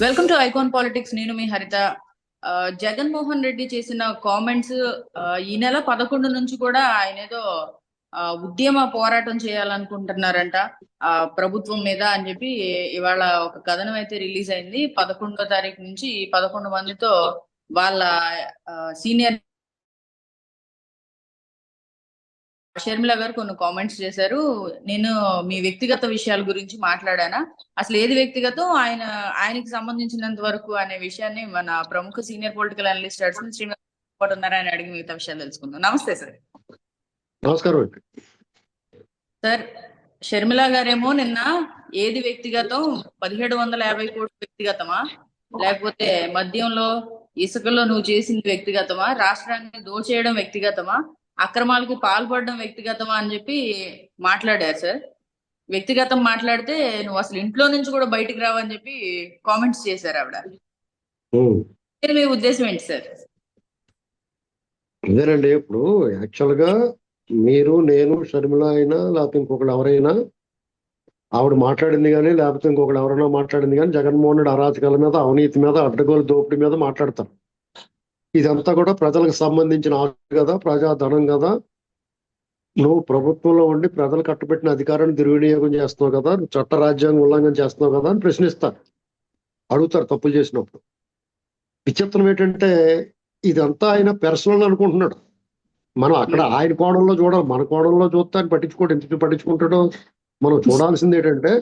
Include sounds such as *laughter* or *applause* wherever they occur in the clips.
Welcome to icon politics నేను మీ హరిత. ఆ, జగన్మోహన్ రెడ్డి చేసిన కామెంట్స్ ఈ నెల పదకొండు నుంచి కూడా ఆయన ఏదో ఆ, ఉద్యమ పోరాటం చేయాలనుకుంటున్నారంట. ఆ ప్రభుత్వం మీద అని చెప్పి ఇవాళ ఒక కథనం అయితే రిలీజ్ అయింది. పదకొండో తారీఖు నుంచి పదకొండు మందితో వాళ్ళ సీనియర్ షర్మిల గారు కొన్ని కామెంట్స్ చేశారు. నేను మీ వ్యక్తిగత విషయాల గురించి మాట్లాడానా? అసలు ఏది వ్యక్తిగతం? ఆయన ఆయనకి సంబంధించినంత వరకు అనే విషయాన్ని మన ప్రముఖ senior political analyst Arjun Srinivas ఉన్నారని అడిగి మిగతా విషయాలు తెలుసుకుందాం. నమస్తే సార్. నమస్కారం సార్ షర్మిల గారేమో నిన్న ఏది వ్యక్తిగతం? పదిహేడు వందల యాభై కోట్లు వ్యక్తిగతమా? లేకపోతే మద్యంలో ఇసుకలో నువ్వు చేసింది వ్యక్తిగతమా? రాష్ట్రాన్ని దోచేయడం వ్యక్తిగతమా? అక్రమాలకి పాల్పడడం వ్యక్తిగతమా అని చెప్పి మాట్లాడారు సార్. వ్యక్తిగతం మాట్లాడితే నువ్వు అసలు ఇంట్లో నుంచి కూడా బయటికి రావని చెప్పి కామెంట్స్ చేశారు ఆవిడ. మీ ఉద్దేశం ఏంటి సార్? అదేనండి ఇప్పుడు యాక్చువల్గా మీరు నేను షర్మిల అయినా లేకపోతే ఇంకొకరు ఎవరైనా ఆవిడ మాట్లాడింది కానీ లేకపోతే ఇంకొకరు ఎవరైనా మాట్లాడింది కానీ జగన్మోహన్ రెడ్డి అరాచకాల మీద అవినీతి మీద అడ్డగోలు దోపిడీ మీద మాట్లాడతారు. ఇదంతా కూడా ప్రజలకు సంబంధించిన ఆస్తి కదా ప్రజాధనం కదా. నువ్వు ప్రభుత్వంలో ఉండి ప్రజలు కట్టుబెట్టిన అధికారాన్ని దుర్వినియోగం చేస్తున్నావు కదా చట్ట రాజ్యాంగం ఉల్లంఘన చేస్తున్నావు కదా అని ప్రశ్నిస్తారు. అడుగుతారు తప్పులు చేసినప్పుడు. విచిత్రం ఏంటంటే ఇదంతా ఆయన పర్సనల్ అనుకుంటున్నాడు. మనం అక్కడ ఆయన కోణంలో చూడాలి మన కోణంలో చూస్తే ఆయన పట్టించుకోడు ఎందుకు పట్టించుకుంటాడో. మనం చూడాల్సింది ఏంటంటే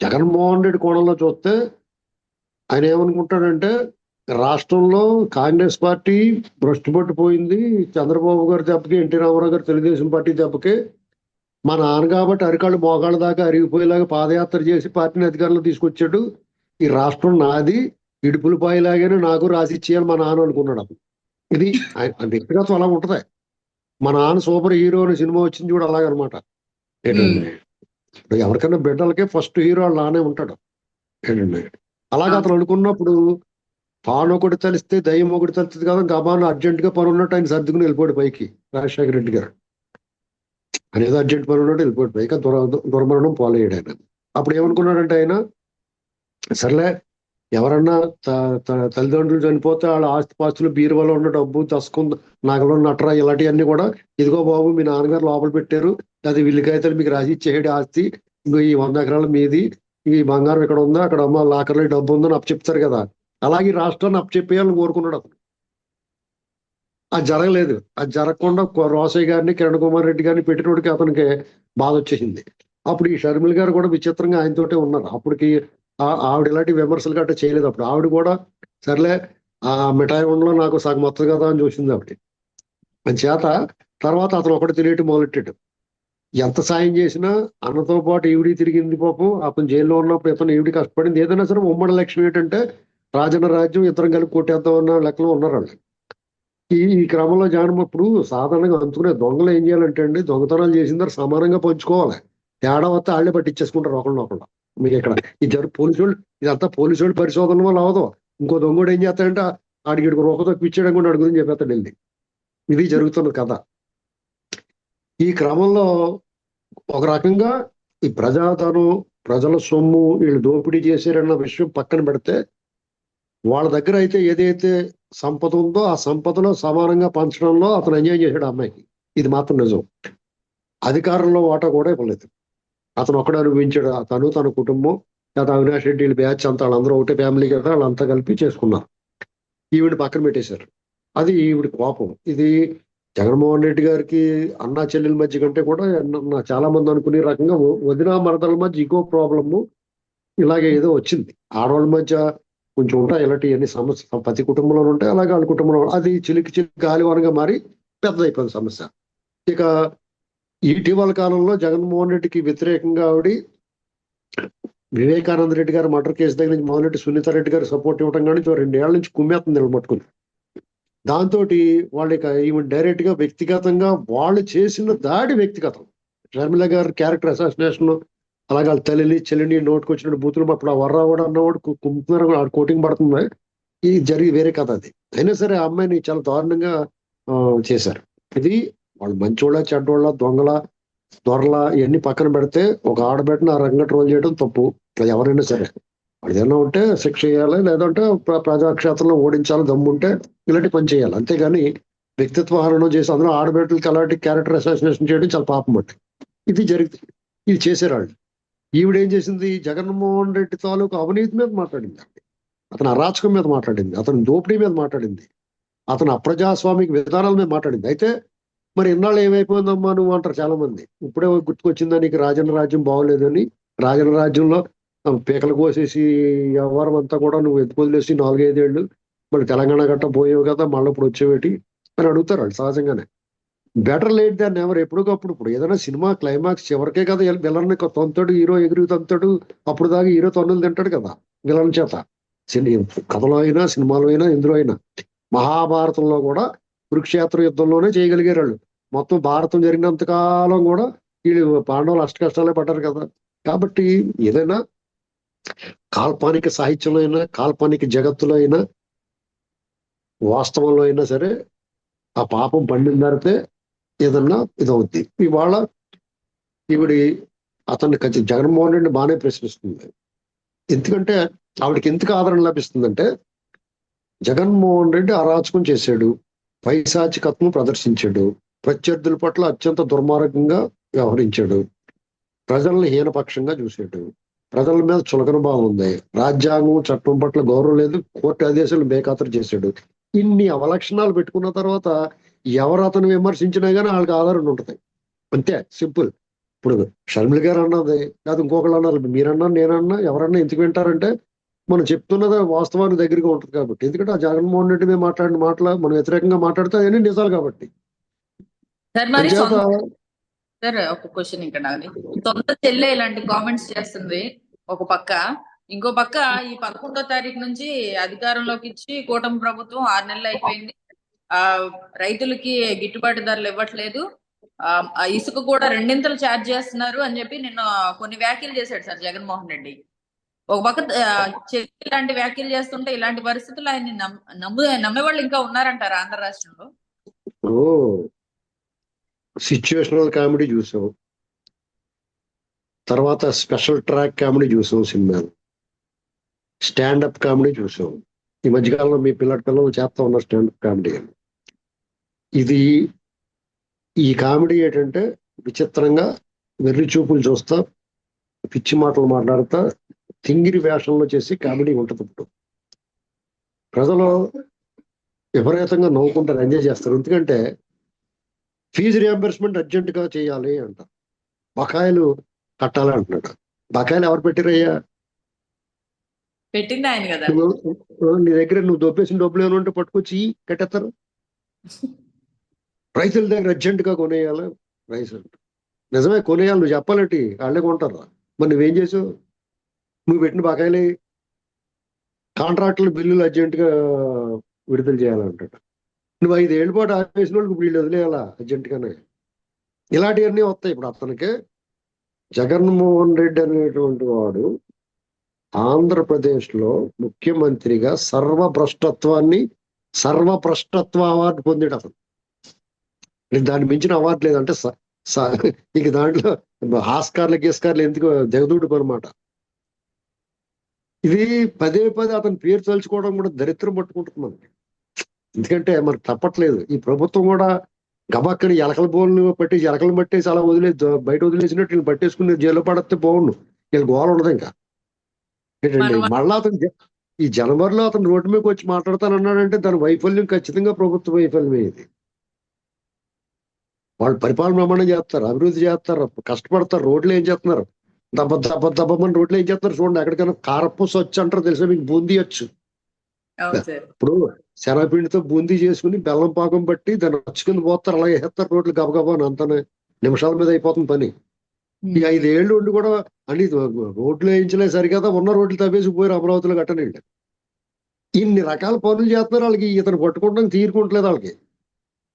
జగన్మోహన్ రెడ్డి కోణంలో చూస్తే ఆయన ఏమనుకుంటాడంటే రాష్ట్రంలో కాంగ్రెస్ పార్టీ భ్రష్టు పట్టిపోయింది చంద్రబాబు గారి దెబ్బకి ఎన్టీ రామారావు గారు తెలుగుదేశం పార్టీ దెబ్బకి. మా నాన్న కాబట్టి అరికాళ్ళు మోకాళ్ళ దాకా అరిగిపోయేలాగా పాదయాత్ర చేసి పార్టీని అధికారంలో తీసుకొచ్చాడు. ఈ రాష్ట్రం నాది. ఇడుపుల పాయిలాగానే నాకు రాసి ఇచ్చేయాలి మా నాన్న అనుకున్నాడు అప్పుడు. ఇది వ్యక్తిగతం అలా ఉంటది. మా నాన్న సూపర్ హీరో అనే సినిమా వచ్చింది కూడా అలాగనమాట. ఏంటండి? ఎవరికైనా బిడ్డలకే ఫస్ట్ హీరో వాళ్ళ నానే ఉంటాడు. ఏంటండి? అలాగే అతను అనుకున్నప్పుడు పాను ఒకటి తలిస్తే దయ్యం ఒకటి తలుస్తుంది కదా గబాను అర్జెంట్గా పని ఉన్నట్టు ఆయన సర్దుకుని వెళ్ళిపోయాడు పైకి. రాజశేఖర రెడ్డి గారు. అనేది అర్జెంట్ పని ఉన్నట్టు వెళ్ళిపోయాడు పైకి. దుర దుర్మరణం పాలయ్యాడు ఆయన. అప్పుడు ఏమనుకున్నాడంటే ఆయన సర్లే ఎవరన్నా త- త- తల్లిదండ్రులు చనిపోతే వాళ్ళ ఆస్తి పాస్తులు బీరువాలో ఉన్న డబ్బు దశకం నగలు నట్రా ఇలాంటివన్నీ కూడా ఇదిగో బాబు మీ నాన్నగారు లోపల పెట్టారు. అది విల్లికాయతలు మీకు రాసి ఇచ్చేయడి ఆస్తి. ఇంకో ఈ వంద ఎకరాల మీది ఈ బంగారం ఇక్కడ ఉందా? అక్కడ అమ్మ లాకర్లో డబ్బు ఉందని చెప్తారు కదా. అలాగే ఈ రాష్ట్రాన్ని అప్పచెప్పేయాలని కోరుకున్నాడు అతను. అది జరగలేదు. అది జరగకుండా రోసయ్య గారిని కిరణ్ కుమార్ రెడ్డి గారిని పెట్టినోడికి అతనికి బాధ వచ్చేసింది. అప్పుడు ఈ షర్మిల గారు కూడా విచిత్రంగా ఆయనతోటే ఉన్నారు. అప్పటికి ఆ- ఆవిడ ఇలాంటి విమర్శలు గట్ట చేయలేదు. అప్పుడు ఆవిడ కూడా సర్లే ఆ మిఠాయి ఉండలో నాకు సగం వస్తుంది కదా అని చూసింది ఆవిడ. చేత తర్వాత అతను ఒకటి తెలియటం మొదలెట్టాడు. ఎంత సాయం చేసినా అన్నతో పాటు ఈవిడి తిరిగింది పాపం. అతను జైల్లో ఉన్నప్పుడు ఇతను ఈవిడి కష్టపడింది. ఏదైనా సరే ఉమ్మడి లక్ష్యం ఏంటంటే రాజన్న రాజ్యం ఇద్దరం కలిపి కొట్టేద్దాం అన్న లెక్కలో ఉన్నారు వాళ్ళు. ఈ ఈ క్రమంలో జానమప్పుడు సాధారణంగా అందుకునే దొంగలు ఏం చేయాలంటే అండి దొంగతనాలు చేసిన తర్వాత సమానంగా పంచుకోవాలి. తేడా వస్తే వాళ్ళే పట్టించేసుకుంటారు ఒకళ్ళు ఒకళ్ళు. మీకు ఇక్కడ ఈ జరు పోలీసు వాళ్ళు ఇదంతా పోలీసు వాళ్ళు పరిశోధన వల్ల అవదు ఇంకో దొంగడు ఏం చేస్తాడంటే ఆడికి ఇక్కడికి రూపతో పిచ్చేయడం కూడా అడుగుదని చెప్పేస్తాడు వెళ్ళి ఇది జరుగుతున్న కథ. ఈ క్రమంలో ఒక రకంగా ఈ ప్రజాధనం ప్రజల సొమ్ము వీళ్ళు దోపిడీ చేశారన్న విషయం పక్కన పెడితే వాళ్ళ దగ్గర అయితే ఏదైతే సంపద ఉందో ఆ సంపదలో సమానంగా పంచడంలో అతను ఎంజాయ్ చేశాడు అమ్మాయికి. ఇది మాత్రం నిజం. అధికారంలో వాటా కూడా ఇవ్వలేదు. అతను ఒక్కడే అనుభవించాడు. తను తన కుటుంబం లేదా అవినాష్ రెడ్డి బ్యాచ్ అంతా వాళ్ళందరూ ఒకటే ఫ్యామిలీ కదా వాళ్ళంతా కలిపి చేసుకున్నారు. ఈవిడ పక్కన పెట్టేశారు. అది ఈవిడ కోపం. ఇది జగన్మోహన్ రెడ్డి గారికి అన్నా చెల్లెల మధ్య కంటే కూడా చాలా మంది అనుకునే రకంగా వదిన మరదల మధ్య ఇంకో ప్రాబ్లము ఇలాగే ఏదో వచ్చింది. ఆడవాళ్ళ మధ్య కొంచెం ఉంటాయి ఇలాంటి అన్ని సమస్య ప్రతి కుటుంబంలో ఉంటాయి అలాగే వాళ్ళ కుటుంబంలో అది చిలికి చిలికి గాలివానంగా మారి పెద్దదైపోయింది సమస్య. ఇక ఇటీవల కాలంలో జగన్మోహన్ రెడ్డికి వ్యతిరేకంగా ఆవిడ వివేకానంద రెడ్డి గారు మర్డర్ కేసు దగ్గర నుంచి మొదలెట్టి సునీత రెడ్డి గారు సపోర్ట్ ఇవ్వడం కానీ రెండేళ్ళ నుంచి కుమ్మేస్తుంది నిలబట్టుకుంది దాంతో వాళ్ళు ఇక ఈవెన్ డైరెక్ట్గా వ్యక్తిగతంగా వాళ్ళు చేసిన దాడి వ్యక్తిగతం. షర్మిల గారు క్యారెక్టర్ అసాసినేషన్ అలాగే వాళ్ళ తల్లిని చెల్లిని నోటుకు వచ్చినట్టు బూతులు అప్పుడు ఆ వర్రా కూడా అన్నవాడు కుంకుమర కోటింగ్ పడుతుంది. ఇది జరిగి వేరే కథ అది. అయినా సరే ఆ అమ్మాయిని చాలా దారుణంగా ఆ, చేశారు. ఇది వాళ్ళు మంచోళ్ళ చెడ్డోళ్ళ దొంగల దొరల ఇవన్నీ పక్కన పెడితే ఒక ఆడబెట్టిన ఆ రంగ ట్రోల్ చేయడం తప్పు. అది ఎవరైనా సరే. వాళ్ళు ఏదైనా ఉంటే శిక్ష చేయాలి లేదంటే ప్ర- ప్రజాక్షేత్రంలో ఓడించాలి దమ్ముంటే ఇలాంటి పని చేయాలి. అంతేగాని వ్యక్తిత్వ హరణం చేసి అందులో ఆడబిడ్డలకి అలాంటి క్యారెక్టర్ అసోసినేషన్ చేయడం చాలా పాపం అండి ఇది జరిగింది ఇది చేసేవాళ్ళు వాళ్ళు ఈవిడ ఏం చేసింది? జగన్మోహన్ రెడ్డి తాలూకు అవినీతి మీద మాట్లాడింది. అతను అరాచకం మీద మాట్లాడింది. అతను దోపిడీ మీద మాట్లాడింది. అతను అప్రజాస్వామిక విధానాల మీద మాట్లాడింది. అయితే మరి ఇన్నాళ్ళు ఏమైపోయిందమ్మా నువ్వు అంటారు చాలా మంది ఇప్పుడే గుర్తుకొచ్చిందా నీకు రాజన్న రాజ్యం బాగోలేదని? రాజన రాజ్యంలో పీకలు కోసేసి వ్యవహారం అంతా కూడా నువ్వు ఎత్తుకు వదిలేసి నాలుగైదేళ్ళు? మళ్ళీ తెలంగాణ గట్ట పోయావు కదా మళ్ళీ ఇప్పుడు వచ్చేవేటి? అని అడుగుతారు వాళ్ళు సహజంగానే. బెటర్ లేట్ దాన్ని ఎవరు ఎప్పటికప్పుడు. ఇప్పుడు ఏదైనా సినిమా క్లైమాక్స్ చివరికే కదా విలన్ తొంతడు హీరో ఎగురు తంతాడు అప్పుడు దాకా హీరో తొన్నులు తింటాడు కదా విలన్ చేత. సినీ కథలో అయినా సినిమాలో అయినా ఇందులో అయినా మహాభారతంలో కూడా కురుక్షేత్ర యుద్ధంలోనే చేయగలిగారు వాళ్ళు మొత్తం భారతం జరిగినంత కాలం కూడా వీళ్ళు పాండవులు అష్ట కష్టాలే పడ్డారు కదా. కాబట్టి ఏదైనా కాల్పనిక సాహిత్యంలో అయినా కాల్పనిక జగత్తులో అయినా వాస్తవంలో అయినా సరే ఆ పాపం పండిన తర్వాత ఏదన్నా ఇదవుద్ది. ఇవాళ ఈవిడి అతన్ని ఖచ్చితంగా జగన్మోహన్ రెడ్డి బాగానే ప్రశ్నిస్తుంది. ఎందుకంటే ఆవిడకి ఎందుకు ఆదరణ లభిస్తుందంటే జగన్మోహన్ రెడ్డి అరాచకం చేశాడు. పైశాచికత్వం ప్రదర్శించాడు. ప్రత్యర్థుల పట్ల అత్యంత దుర్మార్గంగా వ్యవహరించాడు. ప్రజలను హీనపక్షంగా చూశాడు. ప్రజల మీద చులకన భావం ఉంది. రాజ్యాంగం చట్టం పట్ల గౌరవం లేదు. కోర్టు ఆదేశాలు బేఖాతరు చేశాడు. ఇన్ని అవలక్షణాలు పెట్టుకున్న తర్వాత ఎవరు అతను విమర్శించినా గానీ వాళ్ళకి ఆధారం ఉంటుంది. అంతే సింపుల్. ఇప్పుడు షర్మిల గారు అన్నది లేదా ఇంకొకళ్ళు అన్నారు మీరన్నా నేనన్నా ఎవరన్నా ఎందుకు వింటారంటే మనం చెప్తున్నది వాస్తవానికి దగ్గరగా ఉంటుంది కాబట్టి. ఎందుకంటే ఆ జగన్మోహన్ రెడ్డి మీద మాట్లాడిన మాటలు మనం వ్యతిరేకంగా మాట్లాడితే అవన్నీ నిజాలు కాబట్టి. సార్ ఒక క్వశ్చన్ ఇక్కడ సొంత చెల్లె ఇలాంటి కామెంట్స్ చేస్తుంది ఒక పక్క. ఇంకో పక్క ఈ పదకొండో తారీఖు నుంచి అధికారంలోకి ఇచ్చి కూటమి ప్రభుత్వం ఆరు నెలలు అయిపోయింది. ఆ రైతులకి గిట్టుబాటు ధరలు ఇవ్వట్లేదు. ఆ ఇసుక కూడా రెండింతలు ఛార్జ్ చేస్తున్నారు అని చెప్పి నిన్న కొన్ని వ్యాఖ్యలు చేశాడు సార్ జగన్మోహన్ రెడ్డి. ఒక పక్క ఇలాంటి వ్యాఖ్యలు చేస్తుంటే ఇలాంటి పరిస్థితులు ఆయన్ని నమ్ము నమ్ము నమ్మేవాళ్ళు ఇంకా ఉన్నారంటారు ఆంధ్ర రాష్ట్రంలో? ఓ సిచ్యువేషనల్ కామెడీ చూసాం. తర్వాత స్పెషల్ ట్రాక్ కామెడీ చూసాం సినిమాలు. స్టాండప్ కామెడీ చూసాం. ఈ మధ్యకాలంలో మీ పిల్లల పిల్లలు చేస్తా ఉన్నారు స్టాండప్ కామెడీ అని. ఇది ఈ కామెడీ ఏంటంటే విచిత్రంగా వెర్రి చూపులు చూస్తా పిచ్చి మాటలు మాట్లాడుతా తింగిరి వేషంలో చేసి కామెడీ ఉంటుంది ఇప్పుడు. ప్రజలు విపరీతంగా నవ్వుకుంటారు ఎంజాయ్ చేస్తారు. ఎందుకంటే ఫీజు రియంబర్స్మెంట్ అర్జెంట్గా చేయాలి అంట. బకాయిలు కట్టాలి అంటున్నాడు. బకాయిలు ఎవరు పెట్టిరయ్యా? పెట్టింది ఆయన కదా. నీ దగ్గర నువ్వు దొబ్బేసిన డబ్బులు ఏమైనా ఉంటే పట్టుకొచ్చి కట్టేస్తారు. *laughs* రైతుల దగ్గర అర్జెంటుగా కొనేయాలా? కొనేయాలి రైస్ అంట. నిజమే కొనేయాలి. నువ్వు చెప్పాలంటే వాళ్ళే కొంటారా మరి నువ్వేం చేసావు? నువ్వు పెట్టిన బకాయిలే కాంట్రాక్టులు బిల్లులు అర్జెంట్గా విడుదల చేయాలంటాడు. నువ్వు ఐదేళ్ళ పాటు ఆపేసిన వాళ్ళకి వీళ్ళు వదిలేయాలా అర్జెంటుగానే? ఇలాంటివన్నీ వస్తాయి. ఇప్పుడు అతనికి జగన్మోహన్ రెడ్డి అనేటువంటి వాడు ఆంధ్రప్రదేశ్లో ముఖ్యమంత్రిగా సర్వభ్రష్టత్వాన్ని సర్వభ్రష్టత్వ అవార్డు పొందాడు అతను. దాన్ని మించిన అవార్డు లేదంటే ఇక దాంట్లో ఆస్కార్లు గీస్కార్లు ఎందుకు జగదూడు అనమాట ఇది పదే పదే అతని పేరు తలుచుకోవడం కూడా దరిద్రం పట్టుకుంటుంది మనకి. ఎందుకంటే మనకు తప్పట్లేదు. ఈ ప్రభుత్వం కూడా గబక్కని ఎలకల బోన్లు పట్టి ఎలకలు పట్టేసి అలా వదిలే బయట వదిలేసినట్టు వీళ్ళు పట్టేసుకుని జైల్లో పడితే బాగుండు. వీళ్ళు గోల ఉండదు ఇంకా. ఏంటండి మళ్ళా అతను ఈ జనవరిలో అతను రోడ్డు మీదకి వచ్చి మాట్లాడతానన్నాడంటే దాని వైఫల్యం ఖచ్చితంగా ప్రభుత్వ వైఫల్యమే ఇది. వాళ్ళు పరిపాలన ప్రమాణం చేస్తారు అభివృద్ధి చేస్తారు కష్టపడతారు రోడ్లు ఏం చేస్తున్నారు? దెబ్బ దెబ్బ దెబ్బమని రోడ్లు ఏం చేస్తారు చూడండి ఎక్కడికైనా కారపూస వచ్చి అంటారు తెలుసా మీకు? బూందీ వచ్చు. ఇప్పుడు శనగపిండితో బూందీ చేసుకుని బెల్లం పాకం పట్టి దాన్ని వచ్చుకుని పోతారు అలాగే వేస్తారు రోడ్లు గబగబా అని అంతానే నిమిషాల మీద అయిపోతుంది పని. ఈ ఐదేళ్ళు ఉండి కూడా అన్ని రోడ్లు వేయించలే సరికదా ఉన్న రోడ్లు తవ్వేసి పోయారు అమరావతిలో కట్టనండి ఇన్ని రకాల పనులు చేస్తున్నారు వాళ్ళకి ఇతను పట్టుకోవడం తీరుకుంటలేదు వాళ్ళకి.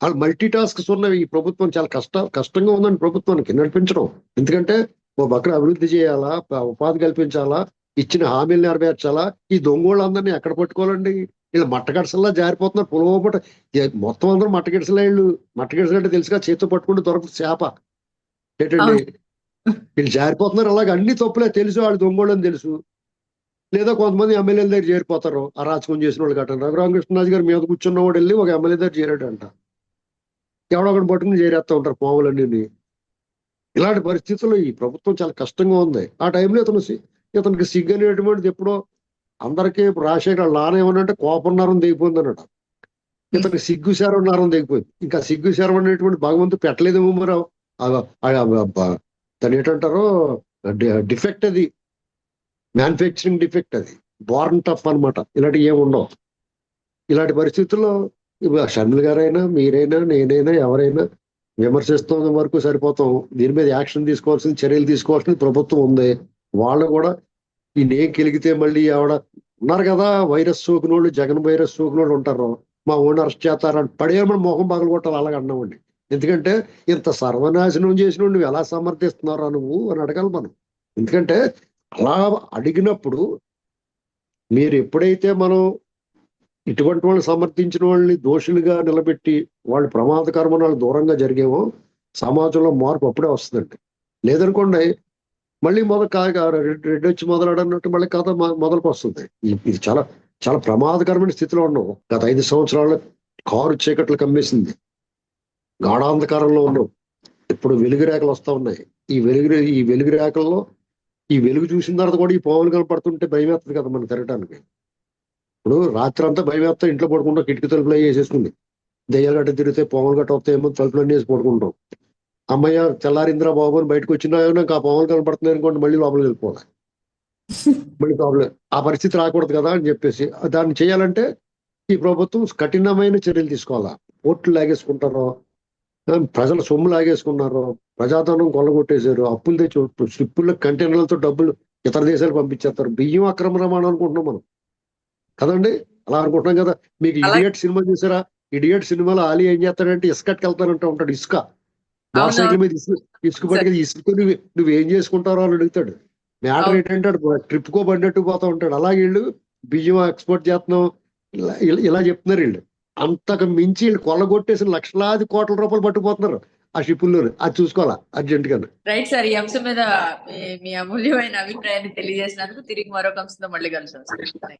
వాళ్ళు మల్టీ టాస్క్స్ ఉన్నవి ఈ ప్రభుత్వం చాలా కష్ట కష్టంగా ఉందండి ప్రభుత్వానికి నడిపించడం. ఎందుకంటే ఓ పక్కన అభివృద్ధి చేయాలా ఉపాధి కల్పించాలా ఇచ్చిన హామీలు నెరవేర్చాలా ఈ దొంగోళ్ళందరినీ ఎక్కడ పట్టుకోవాలండి? వీళ్ళు మట్టగడసల్లా జారిపోతున్నారు. పొలవపట మొత్తం అందరూ మట్టగడసలే వీళ్ళు. మట్టగడసలు అంటే తెలుసుగా చేతితో పట్టుకుంటే దొరకదు చేప. ఏంటండి? వీళ్ళు జారిపోతున్నారు. అలాగే అన్ని తప్పులే తెలుసు. వాళ్ళు దొంగోళ్ళని తెలుసు. లేదా కొంతమంది ఎమ్మెల్యేల దగ్గర చేరిపోతారు. అరాచకం చేసిన వాళ్ళు గట్ట రఘురామకృష్ణరాజు గారు మీద కూర్చున్నవాడు వెళ్ళి ఒక ఎమ్మెల్యే దగ్గర చేరాడంట. ఎవడో ఒకటి పట్టుకుని చేరేస్తా ఉంటారు పాములన్నీ ఇలాంటి పరిస్థితుల్లో ఈ ప్రభుత్వం చాలా కష్టంగా ఉంది. ఆ టైంలో ఇతను ఇతనికి సిగ్గు అనేటువంటిది ఎప్పుడో అందరికీ ఇప్పుడు రాజశేఖర్ లాన ఏమనంటే నరం దిగిపోయింది అన్నట ఇతనికి సిగ్గు శరవన్నారం దిగిపోయింది ఇంకా సిగ్గు శరం అనేటువంటి భగవంతుడు పెట్టలేదేమో మరి దాన్ని ఏంటంటారో? డిఫెక్ట్ అది. మ్యానుఫ్యాక్చరింగ్ డిఫెక్ట్ అది. బార్న్ టఫ్ అన్నమాట. ఇలాంటివి ఏమి ఉండవు. ఇలాంటి పరిస్థితుల్లో షర్మిల గారైనా మీరైనా నేనైనా ఎవరైనా విమర్శిస్తున్న వరకు సరిపోతాం. దీని మీద యాక్షన్ తీసుకోవాల్సిన చర్యలు తీసుకోవాల్సిన ప్రభుత్వం ఉంది. వాళ్ళు కూడా ఈ నేను కెలిగితే మళ్ళీ ఆవిడ ఉన్నారు కదా వైరస్ సోకినోళ్ళు జగన్ వైరస్ సోకినోళ్ళు ఉంటారు. మా ఓన్ అరెస్ట్ చేస్తారని పడేయమని మొహం పగలు కొట్టాలి అలాగ అన్నామండి. ఎందుకంటే ఇంత సర్వనాశనం చేసిన నువ్వు ఎలా సమర్థిస్తున్నారా నువ్వు అని అడగాలి మనం. ఎందుకంటే అలా అడిగినప్పుడు మీరు ఎప్పుడైతే మనం ఇటువంటి వాళ్ళు సమర్థించిన వాళ్ళని దోషులుగా నిలబెట్టి వాళ్ళు ప్రమాదకరమైన వాళ్ళు దూరంగా జరిగేమో సమాజంలో మార్పు అప్పుడే వస్తుందండి. లేదనుకోండి మళ్ళీ మొదలు కాగా రెడ్డి వచ్చి మొదలాడన్నట్టు మళ్ళీ కథ మొదలకు వస్తుంది. ఇది చాలా చాలా ప్రమాదకరమైన స్థితిలో ఉన్నాం. గత ఐదు సంవత్సరాలు కారు చీకట్లు కమ్మేసింది. గాఢాంధకారంలో ఉన్నాం. ఇప్పుడు వెలుగు రేఖలు వస్తూ ఉన్నాయి. ఈ వెలుగు ఈ వెలుగు రేఖల్లో ఈ వెలుగు చూసిన తర్వాత కూడా ఈ పాములు కనపడుతుంటే భయం వేస్తుంది కదా మనం తిరగటానికి. ఇప్పుడు రాత్రి అంతా భయం వేస్తా ఇంట్లో పడుకుంటాం కిటికీ తలుపులు వేసేసుకుంది. దయ్యాలు గట్ట తిరిగితే పాములు గట్ట వస్తాయేమో తలుపులు అన్నీ వేసి పడుకుంటాం. అమ్మయ్య తెల్లారింద్రా బాబు అని బయటకు వచ్చినా నాకు ఆ పాములు కనపడుతున్నాయి అనుకోండి మళ్ళీ లోపలికి వెళ్ళిపోవాలి. *laughs* మళ్ళీ ప్రాబ్లం ఆ పరిస్థితి రాకూడదు కదా అని చెప్పేసి దాన్ని చేయాలంటే ఈ ప్రభుత్వం కఠినమైన చర్యలు తీసుకోవాలా? ఓట్లు లాగేసుకుంటారో? ప్రజల సొమ్ము లాగేసుకున్నారు? ప్రజాధనం కొల్లగొట్టేశారు అప్పులు తెచ్చి స్లిప్పుల కంటైనర్లతో డబ్బులు ఇతర దేశాలు పంపించేస్తారు. బియ్యం అక్రమ రవాణా అనుకుంటున్నాం మనం. కదండి? అలా అనుకుంటున్నాం కదా. మీకు ఇడియట్ సినిమా చూసారా? ఇడియట్ సినిమాలో ఆలీ ఏం చేస్తాడంటే ఇసుకట్టుకు వెళ్తానంటే ఉంటాడు ఇసుక. మోటార్ సైకిల్ మీద ఇసుక ఇసుక పట్టుకెళ్ళి ఇసుక నువ్వు నువ్వేం చేసుకుంటారో అని అడుగుతాడు. మ్యాటర్. ఏంటంటే ట్రిప్ కో పడినట్టు పోతా ఉంటాడు. అలాగే వీళ్ళు బియ్యం ఎక్స్పోర్ట్ చేస్తున్నాం. ఇలా- చెప్తున్నారు వీళ్ళు. అంతకు మించి వీళ్ళు కొల్లగొట్టేసి లక్షలాది కోట్ల రూపాయలు పట్టుకుపోతున్నారు ఆ షిప్పుల్లో అది చూసుకోవాలా? అర్జెంట్గా రైట్ సార్ ఈ అంశం మీద మీ- అమూల్యమైన అభిప్రాయాన్ని తెలియజేసినందుకు తిరిగి మరొక అంశంతో మళ్ళీ కలుసాం సార్.